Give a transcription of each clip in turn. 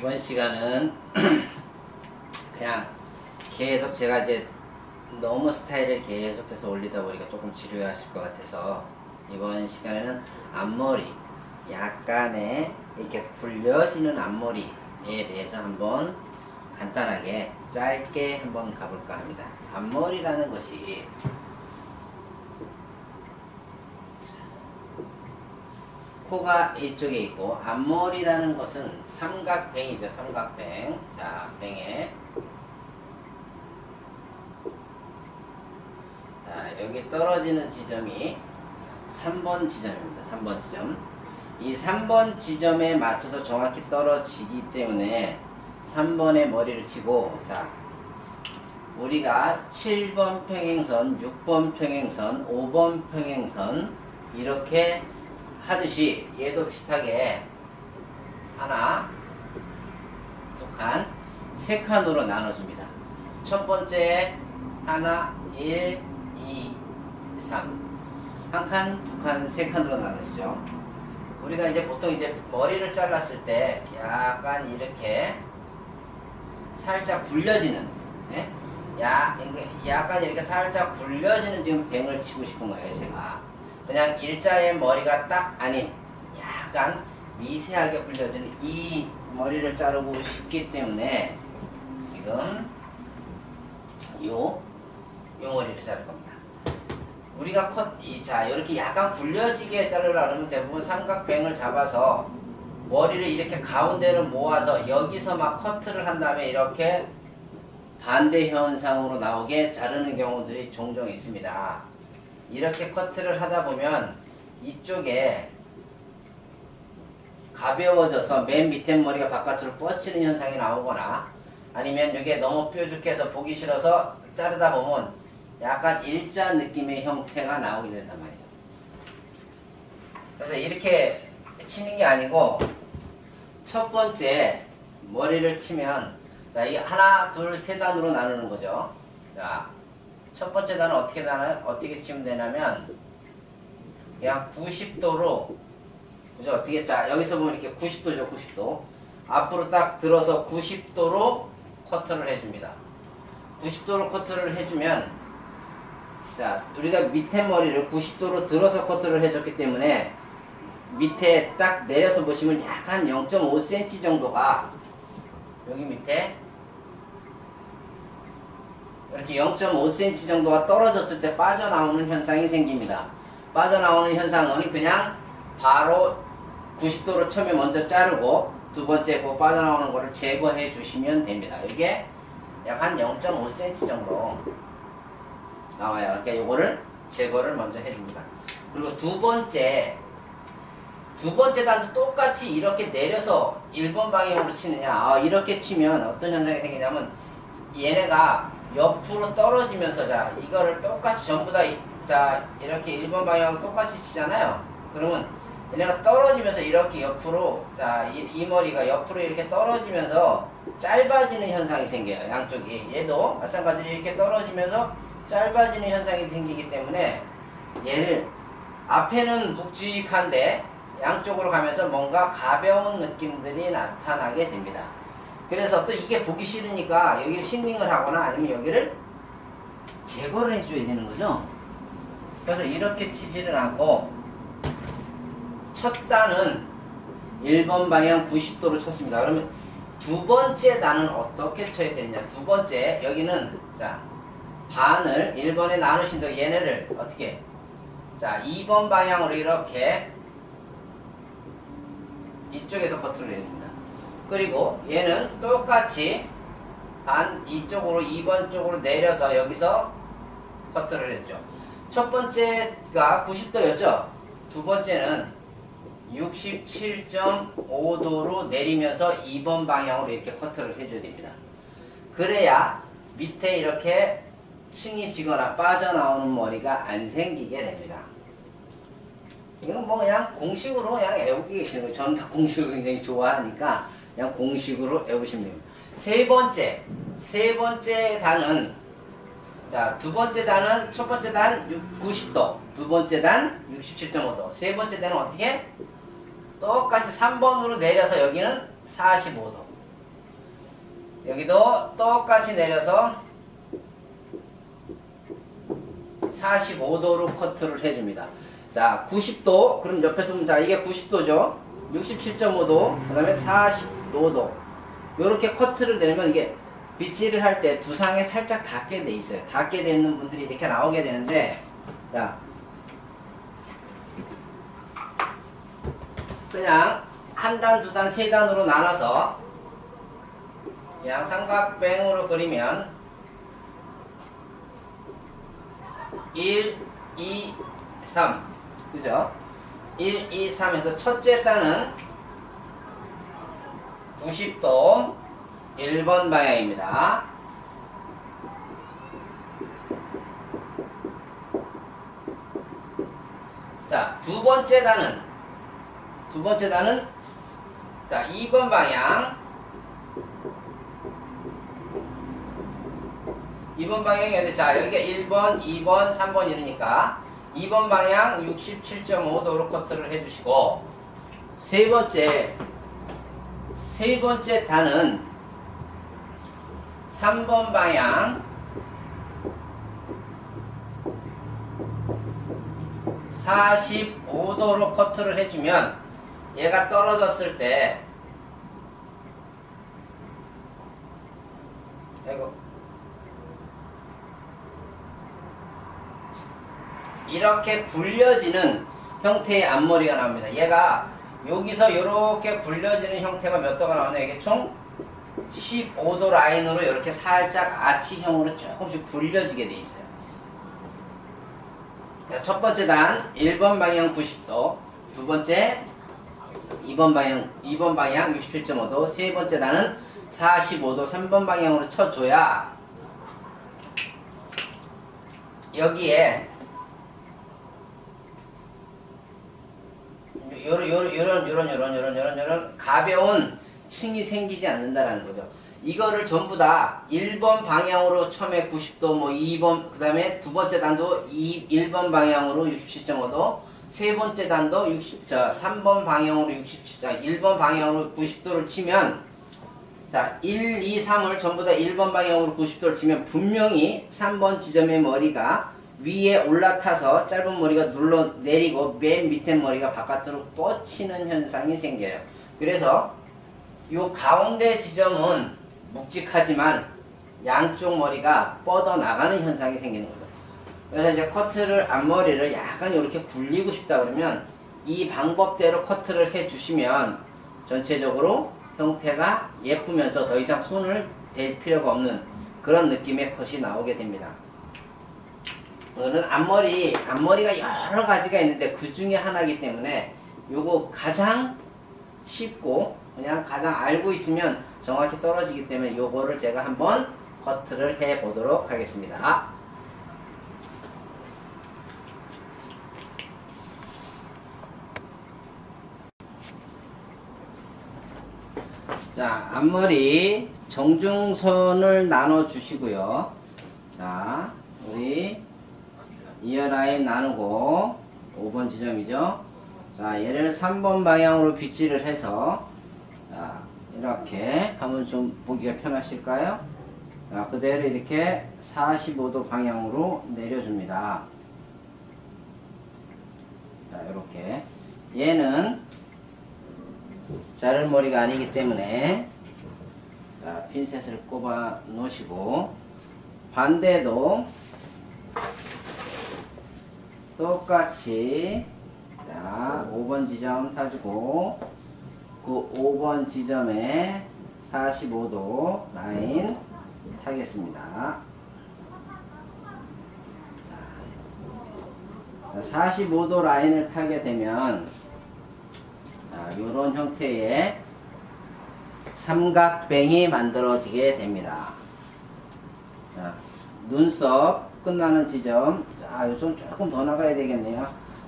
이번 시간은 그냥 계속 제가 이제 너무 스타일을 계속해서 올리다 보니까 조금 지루하실 것 같아서 이번 시간에는 앞머리 약간의 이렇게 굴려지는 앞머리에 대해서 한번 간단하게 짧게 한번 가볼까 합니다. 앞머리라는 것이 코가 이쪽에 있고 앞머리라는 것은 삼각뱅이죠 삼각뱅. 자 뱅에. 자 여기 떨어지는 지점이 3번 지점입니다 3번 지점. 이 3번 지점에 맞춰서 정확히 떨어지기 때문에 3번에 머리를 치고 자 우리가 7번 평행선, 6번 평행선, 5번 평행선 이렇게 하듯이 얘도 비슷하게 하나, 두 칸, 세 칸으로 나눠줍니다. 첫 번째 하나, 1, 2, 3. 한 칸, 두 칸, 세 칸으로 나눠지죠. 우리가 이제 보통 이제 머리를 잘랐을 때 약간 이렇게 살짝 굴려지는, 예? 야, 약간 이렇게 살짝 굴려지는 지금 뱅을 치고 싶은 거예요, 제가. 그냥 일자의 머리가 딱 아닌 약간 미세하게 굴려지는 이 머리를 자르고 싶기 때문에 지금 요, 요 머리를 자를 겁니다. 우리가 컷, 이, 자, 이렇게 약간 굴려지게 자르려 그러면 대부분 삼각뱅을 잡아서 머리를 이렇게 가운데를 모아서 여기서 막 커트를 한 다음에 이렇게 반대 현상으로 나오게 자르는 경우들이 종종 있습니다. 이렇게 커트를 하다 보면 이쪽에 가벼워져서 맨 밑에 머리가 바깥으로 뻗치는 현상이 나오거나 아니면 이게 너무 뾰족해서 보기 싫어서 자르다 보면 약간 일자 느낌의 형태가 나오게 된단 말이죠. 그래서 이렇게 치는 게 아니고 첫 번째 머리를 치면 자, 이 하나, 둘, 세 단으로 나누는 거죠. 자, 첫 번째 단은 어떻게 나눠 어떻게 치면 되냐면 그냥 90도로 그죠? 어떻게 자, 여기서 보면 이렇게 90도죠, 90도. 앞으로 딱 들어서 90도로 커트를 해 줍니다. 90도로 커트를 해 주면 자, 우리가 밑에 머리를 90도로 들어서 커트를 해 줬기 때문에 밑에 딱 내려서 보시면 약간 0.5cm 정도가 여기 밑에 이렇게 0.5cm 정도가 떨어졌을 때 빠져나오는 현상이 생깁니다. 빠져나오는 현상은 그냥 바로 90도로 처음에 먼저 자르고 두 번째 그 빠져나오는 거를 제거해 주시면 됩니다. 이게 약 한 0.5cm 정도 나와요. 그러니까 이거를 제거를 먼저 해줍니다. 그리고 두 번째 두 번째 단도 똑같이 이렇게 내려서 1번 방향으로 치느냐 아, 이렇게 치면 어떤 현상이 생기냐면 얘네가 옆으로 떨어지면서 자 이거를 똑같이 전부 다 자 이렇게 1번 방향으로 똑같이 치잖아요 그러면 얘네가 떨어지면서 이렇게 옆으로 자이 이 머리가 옆으로 이렇게 떨어지면서 짧아지는 현상이 생겨요 양쪽이 얘도 마찬가지로 이렇게 떨어지면서 짧아지는 현상이 생기기 때문에 얘를 앞에는 묵직한데 양쪽으로 가면서 뭔가 가벼운 느낌들이 나타나게 됩니다. 그래서 또 이게 보기 싫으니까 여기를 싱링을 하거나 아니면 여기를 제거를 해줘야 되는 거죠. 그래서 이렇게 치지를 않고 첫 단은 1번 방향 90도로 쳤습니다. 그러면 두 번째 단은 어떻게 쳐야 되느냐. 두 번째 여기는 자 반을 1번에 나누신 다 얘네를 어떻게 자 2번 방향으로 이렇게 이쪽에서 커트를 해줍니다. 그리고 얘는 똑같이 반 이쪽으로 2번 쪽으로 내려서 여기서 커트를 했죠. 첫 번째가 90도였죠. 두 번째는 67.5도로 내리면서 2번 방향으로 이렇게 커트를 해줘야 됩니다. 그래야 밑에 이렇게 층이 지거나 빠져나오는 머리가 안 생기게 됩니다. 이건 뭐 그냥 공식으로 그냥 외우고 계시는 거예요. 저는 다 공식을 굉장히 좋아하니까 그냥 공식으로 외우시면 됩니다. 세 번째, 세 번째 단은 자, 두 번째 단은 첫 번째 단 90도, 두 번째 단 67.5도, 세 번째 단은 어떻게? 똑같이 3번으로 내려서 여기는 45도. 여기도 똑같이 내려서 45도로 커트를 해줍니다. 자, 90도. 그럼 옆에서 보면 자, 이게 90도죠. 67.5도. 그 다음에 45도. 요렇게 커트를 내면 이게 빗질을 할 때 두상에 살짝 닿게 돼 있어요. 닿게 되는 분들이 이렇게 나오게 되는데, 자, 그냥 한 단, 두 단, 세 단으로 나눠서 그냥 삼각뱅으로 그리면 1, 2, 3 그죠? 1, 2, 3 해서 첫째 단은 90도 1번 방향입니다. 자, 두 번째 단은 두 번째 단은 자, 2번 방향 2번 방향이 어디? 자, 여기가 1번, 2번, 3번 이러니까 2번 방향 67.5도로 커트를 해 주시고 세 번째 세 번째 단은 3번 방향 45도로 커트를 해주면 얘가 떨어졌을 때 이거 이렇게 굴려지는 형태의 앞머리가 나옵니다. 얘가 여기서 이렇게 굴려지는 형태가 몇 도가 나오냐 이게 총 15도 라인으로 이렇게 살짝 아치형으로 조금씩 굴려지게 돼 있어요. 자, 첫 번째 단 1번 방향 90도, 두 번째 2번 방향 2번 방향 67.5도, 세 번째 단은 45도 3번 방향으로 쳐줘야 여기에 요런 요런 요런 요런 요런 요런 요런 요런 가벼운 층이 생기지 않는다라는 거죠. 이거를 전부 다 1번 방향으로 처음에 90도 뭐 2번 그다음에 두 번째 단도 2, 1번 방향으로 67.5도 세 번째 단도 60, 자, 3번 방향으로 67, 자, 1번 방향으로 90도를 치면 자, 1, 2, 3을 전부 다 1번 방향으로 90도를 치면 분명히 3번 지점의 머리가 위에 올라타서 짧은 머리가 눌러 내리고 맨 밑에 머리가 바깥으로 뻗치는 현상이 생겨요. 그래서 요 가운데 지점은 묵직하지만 양쪽 머리가 뻗어 나가는 현상이 생기는 거죠. 그래서 이제 커트를 앞머리를 약간 이렇게 굴리고 싶다 그러면 이 방법대로 커트를 해 주시면 전체적으로 형태가 예쁘면서 더 이상 손을 댈 필요가 없는 그런 느낌의 컷이 나오게 됩니다. 오늘은 앞머리, 앞머리가 여러 가지가 있는데 그 중에 하나이기 때문에 요거 가장 쉽고 그냥 가장 알고 있으면 정확히 떨어지기 때문에 요거를 제가 한번 커트를 해 보도록 하겠습니다. 자, 앞머리 정중선을 나눠 주시고요. 자, 우리 이어 라인 나누고 5번 지점이죠. 자, 얘를 3번 방향으로 빗질을 해서 자, 이렇게 하면 좀 보기가 편하실까요? 자, 그대로 이렇게 45도 방향으로 내려줍니다. 자, 이렇게 얘는 자를 머리가 아니기 때문에 자, 핀셋을 꼽아 놓으시고 반대도 똑같이 자 5번 지점 타주고 그 5번 지점에 45도 라인 타겠습니다. 자, 45도 라인을 타게 되면 이런 형태의 삼각뱅이 만들어지게 됩니다. 자, 눈썹 끝나는 지점 자, 요좀 조금 더 나가야 되겠네요.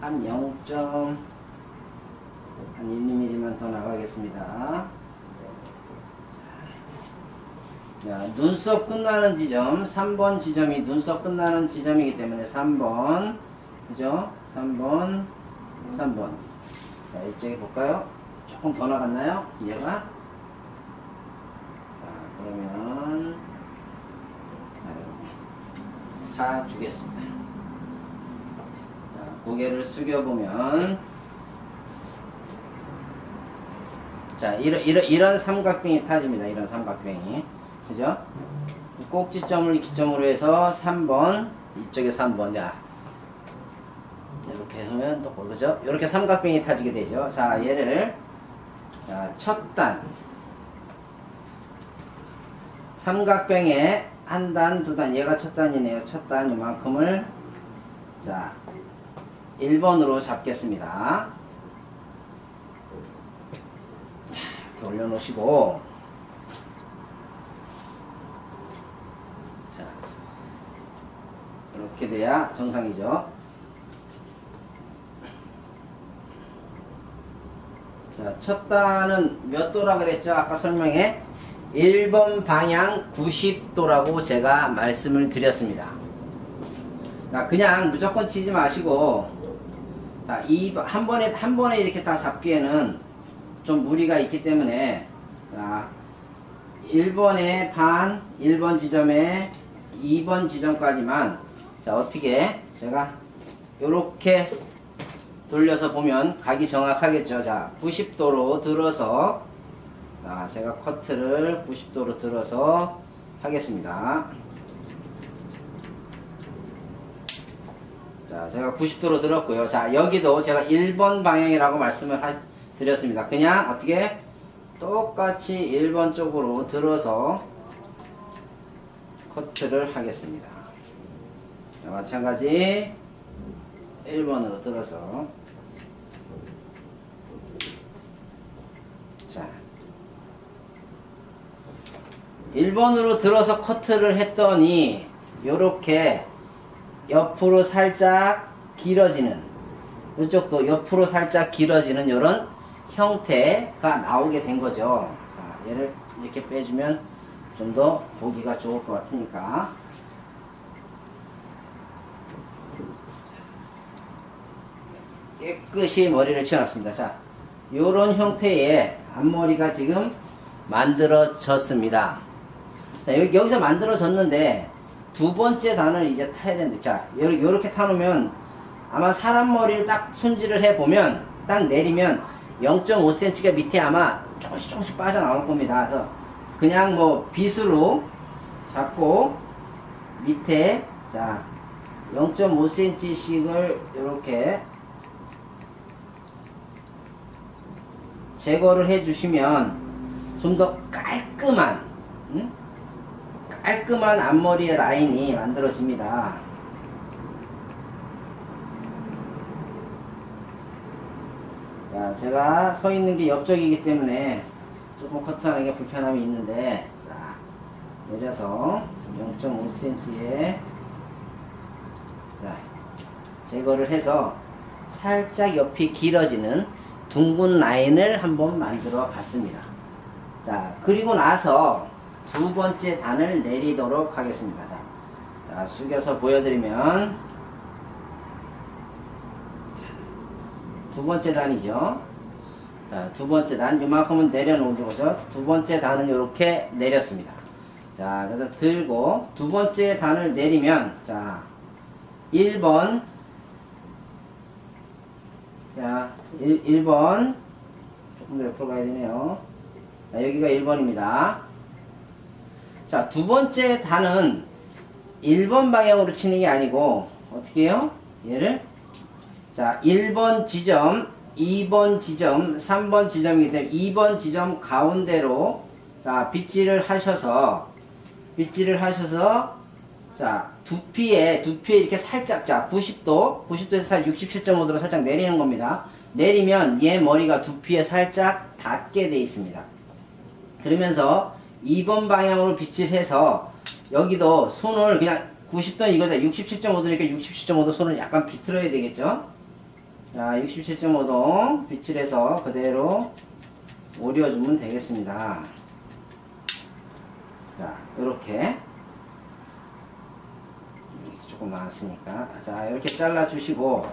한 0. 한 1mm만 더 나가겠습니다. 자, 눈썹 끝나는 지점 3번 지점이 눈썹 끝나는 지점이기 때문에 3번 그죠? 3번 3번 자 이쪽에 볼까요? 조금 더 나갔나요? 얘가 자 그러면 타주겠습니다. 자, 고개를 숙여보면 자, 이런, 이런, 이런 삼각병이 타집니다. 이런 삼각병이. 그죠? 꼭지점을 기점으로 해서 3번, 이쪽에 3번. 자, 이렇게 하면 또, 그죠? 이렇게 삼각병이 타지게 되죠. 자, 얘를, 자, 첫 단. 삼각병에 한 단, 두 단, 얘가 첫 단이네요. 첫 단, 이만큼을, 자, 1번으로 잡겠습니다. 자, 이렇게 올려놓으시고, 자, 이렇게 돼야 정상이죠. 자, 첫 단은 몇 도라 그랬죠? 아까 설명에 1번 방향 90도라고 제가 말씀을 드렸습니다. 자, 그냥 무조건 치지 마시고 자, 이, 한 번에, 한 번에 이렇게 다 잡기에는 좀 무리가 있기 때문에 자, 1번에 반, 1번 지점에 2번 지점까지만 자, 어떻게 제가 요렇게 돌려서 보면 각이 정확하겠죠. 자, 90도로 들어서 자, 제가 커트를 90도로 들어서 하겠습니다. 자, 제가 90도로 들었고요. 자, 여기도 제가 1번 방향이라고 말씀을 하- 드렸습니다. 그냥 어떻게 똑같이 1번 쪽으로 들어서 커트를 하겠습니다. 자, 마찬가지 1번으로 들어서 자 1번으로 들어서 커트를 했더니 요렇게 옆으로 살짝 길어지는 이쪽도 옆으로 살짝 길어지는 요런 형태가 나오게 된 거죠 자, 얘를 이렇게 빼주면 좀 더 보기가 좋을 것 같으니까 깨끗이 머리를 치워놨습니다. 자, 요런 형태의 앞머리가 지금 만들어졌습니다. 자, 여기, 여기서 만들어졌는데, 두 번째 단을 이제 타야 되는데, 자, 요렇게 타놓으면, 아마 사람 머리를 딱 손질을 해보면, 딱 내리면, 0.5cm가 밑에 아마 조금씩 조금씩 빠져나올 겁니다. 그래서, 그냥 뭐, 빗으로 잡고, 밑에, 자, 0.5cm씩을 이렇게 제거를 해주시면 좀 더 깔끔한 음? 깔끔한 앞머리의 라인이 만들어집니다. 자, 제가 서 있는 게 옆쪽이기 때문에 조금 커트하는 게 불편함이 있는데 자, 내려서 0.5cm에 자, 제거를 해서 살짝 옆이 길어지는 둥근 라인을 한번 만들어 봤습니다. 자, 그리고 나서 두 번째 단을 내리도록 하겠습니다. 자, 자, 숙여서 보여드리면 자, 두 번째 단이죠. 자, 두 번째 단, 이만큼은 내려놓은 거죠. 두 번째 단을 이렇게 내렸습니다. 자, 그래서 들고 두 번째 단을 내리면, 자, 1번, 자, 1, 번 조금 더 옆으로 가야 되네요. 자, 여기가 1번입니다. 자, 두 번째 단은 1번 방향으로 치는 게 아니고, 어떻게 해요? 얘를, 자, 1번 지점, 2번 지점, 3번 지점이기 때문에 2번 지점 가운데로, 자, 빗질을 하셔서, 빗질을 하셔서, 자, 두피에, 두피에 이렇게 살짝, 자, 90도, 90도에서 살 67.5도로 살짝 내리는 겁니다. 내리면 얘 머리가 두피에 살짝 닿게 돼 있습니다. 그러면서 2번 방향으로 빗질해서 여기도 손을 그냥 90도 이거죠. 67.5도니까 67.5도 손을 약간 비틀어야 되겠죠. 자, 67.5도 빗질해서 그대로 오려주면 되겠습니다. 자, 이렇게 조금 많았으니까 자 이렇게 잘라 주시고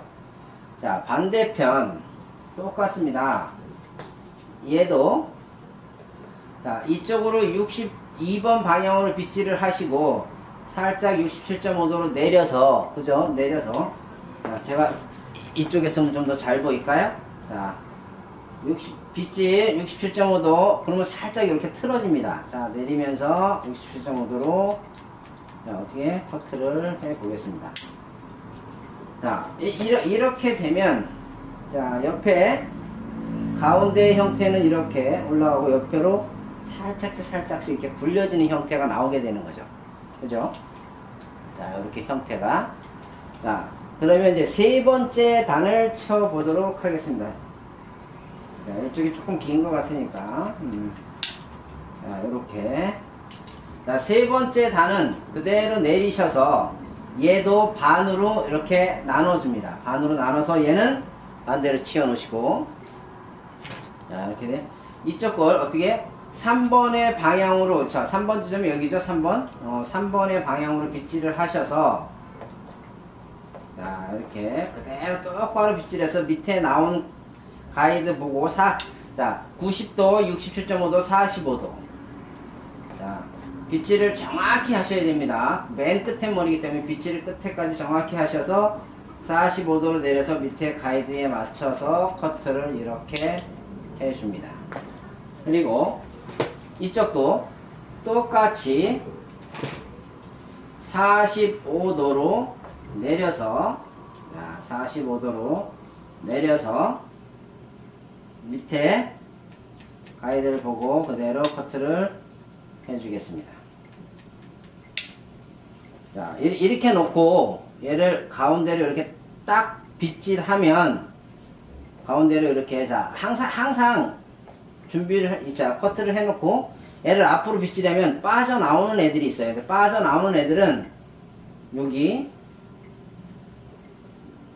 자 반대편 똑같습니다 얘도 자 이쪽으로 62번 방향으로 빗질을 하시고 살짝 67.5도로 내려서 그죠? 내려서 자, 제가 이쪽에 쓰면 좀더 잘 보일까요? 자, 60 빗질 67.5도 그러면 살짝 이렇게 틀어집니다. 자 내리면서 67.5도로 자 어떻게 커트를 해 보겠습니다. 자 이, 이렇게 되면 자 옆에 가운데 형태는 이렇게 올라가고 옆으로 살짝씩 살짝씩 이렇게 굴려지는 형태가 나오게 되는 거죠. 그죠? 자, 이렇게 형태가. 자, 그러면 이제 세 번째 단을 쳐보도록 하겠습니다. 자, 이쪽이 조금 긴 것 같으니까. 음. 자, 이렇게. 자, 세 번째 단은 그대로 내리셔서 얘도 반으로 이렇게 나눠줍니다. 반으로 나눠서 얘는 반대로 치워 놓으시고. 자, 이렇게 돼. 이쪽 걸 어떻게 3번의 방향으로, 자, 3번 지점이 여기죠, 3번. 어, 3번의 방향으로 빗질을 하셔서, 자, 이렇게 그대로 똑바로 빗질해서 밑에 나온 가이드 보고, 사, 자, 90도, 67.5도, 45도. 자, 빗질을 정확히 하셔야 됩니다. 맨 끝에 머리기 때문에 빗질을 끝에까지 정확히 하셔서 45도로 내려서 밑에 가이드에 맞춰서 커트를 이렇게 해줍니다. 그리고 이쪽도 똑같이 45도로 내려서 자, 45도로 내려서 밑에 가이드를 보고 그대로 커트를 해주겠습니다. 자, 이- 이렇게 놓고 얘를 가운데로 이렇게 딱 빗질하면 가운데로 이렇게 자 항상 항상 준비를 해- 자 커트를 해놓고 얘를 앞으로 빗질하면 빠져나오는 애들이 있어요. 빠져나오는 애들은 여기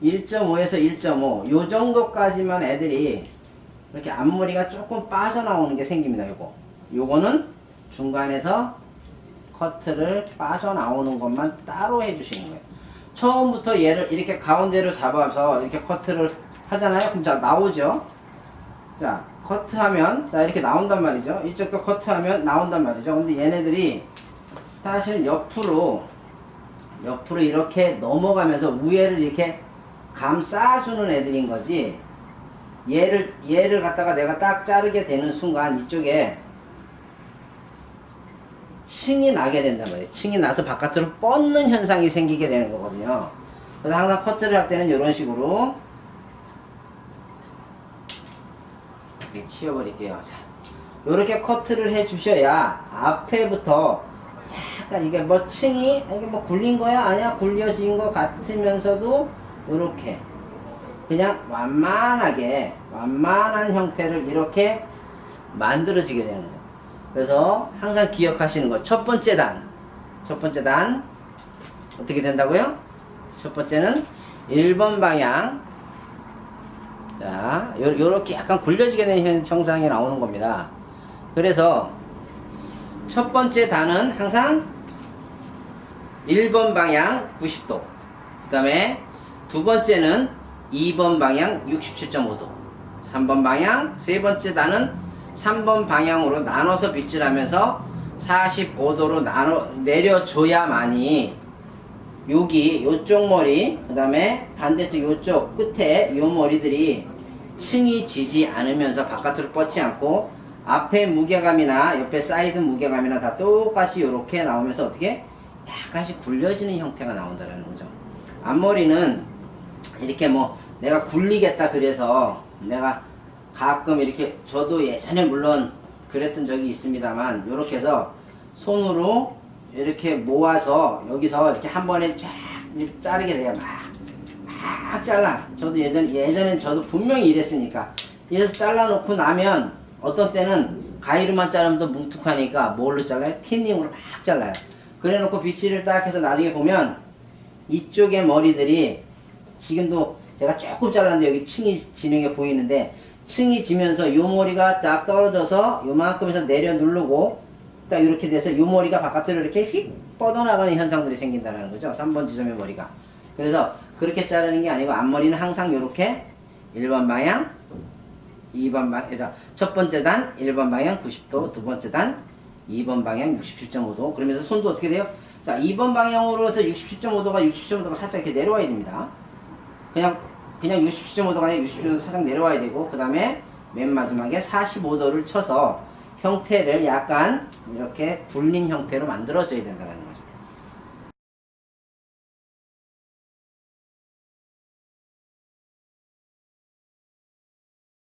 1.5에서 1.5 요 정도까지만 애들이 이렇게 앞머리가 조금 빠져나오는 게 생깁니다. 요거 요거는 중간에서 커트를 빠져나오는 것만 따로 해주시는 거예요. 처음부터 얘를 이렇게 가운데로 잡아서 이렇게 커트를 하잖아요. 그럼 자 나오죠. 자 커트하면 자 이렇게 나온단 말이죠. 이쪽도 커트하면 나온단 말이죠. 근데 얘네들이 사실은 옆으로 옆으로 이렇게 넘어가면서 우회를 이렇게 감싸주는 애들인 거지. 얘를 얘를 갖다가 내가 딱 자르게 되는 순간 이쪽에 층이 나게 된단 말이에요. 층이 나서 바깥으로 뻗는 현상이 생기게 되는 거거든요. 그래서 항상 커트를 할 때는 이런 식으로 이렇게 치워버릴게요. 자, 이렇게 커트를 해 주셔야 앞에부터 약간 이게 뭐 층이 이게 뭐 굴린 거야 아니야 굴려진 것 같으면서도 이렇게 그냥 완만하게 완만한 형태를 이렇게 만들어지게 되는 거예요. 그래서 항상 기억하시는 거. 첫 번째 단. 첫 번째 단. 어떻게 된다고요? 첫 번째는 1번 방향. 자, 요, 요렇게 약간 굴려지게 현- 형상이 나오는 겁니다. 그래서 첫 번째 단은 항상 1번 방향 90도. 그 다음에 두 번째는 2번 방향 67.5도. 3번 방향, 세 번째 단은 3번 방향으로 나눠서 빗질 하면서 45도로 나눠 내려줘야만이 여기 요쪽 머리 그 다음에 반대쪽 요쪽 끝에 요 머리들이 층이 지지 않으면서 바깥으로 뻗지 않고 앞에 무게감이나 옆에 사이드 무게감이나 다 똑같이 이렇게 나오면서 어떻게 약간씩 굴려지는 형태가 나온다는 거죠. 앞머리는 이렇게 뭐 내가 굴리겠다 그래서 내가 가끔 이렇게 저도 예전에 물론 그랬던 적이 있습니다만 이렇게 해서 손으로 이렇게 모아서 여기서 이렇게 한 번에 쫙 자르게 돼요 막, 막 잘라 저도 예전 예전엔 저도 분명히 이랬으니까 이래서 잘라놓고 나면 어떤 때는 가위로만 자르면 또 뭉툭하니까 뭘로 잘라요? 틴닝으로 막 잘라요 그래 놓고 빗질을 딱 해서 나중에 보면 이쪽의 머리들이 지금도 제가 조금 잘랐는데 여기 층이 지는 게 보이는데 층이 지면서 요 머리가 딱 떨어져서 요만큼에서 내려 누르고 딱 이렇게 돼서 요 머리가 바깥으로 이렇게 휙 뻗어나가는 현상들이 생긴다는 거죠. 3번 지점의 머리가. 그래서 그렇게 자르는 게 아니고 앞머리는 항상 이렇게 1번 방향, 2번 방향, 첫 번째 단 1번 방향 90도, 두 번째 단 2번 방향 67.5도. 그러면서 손도 어떻게 돼요? 자, 2번 방향으로 해서 67.5도가 67.5도가 살짝 이렇게 내려와야 됩니다. 그냥 그냥 67.5도가 아니라 67.5도 살짝 내려와야 되고 그 다음에 맨 마지막에 45도를 쳐서 형태를 약간 이렇게 굴린 형태로 만들어줘야 된다는.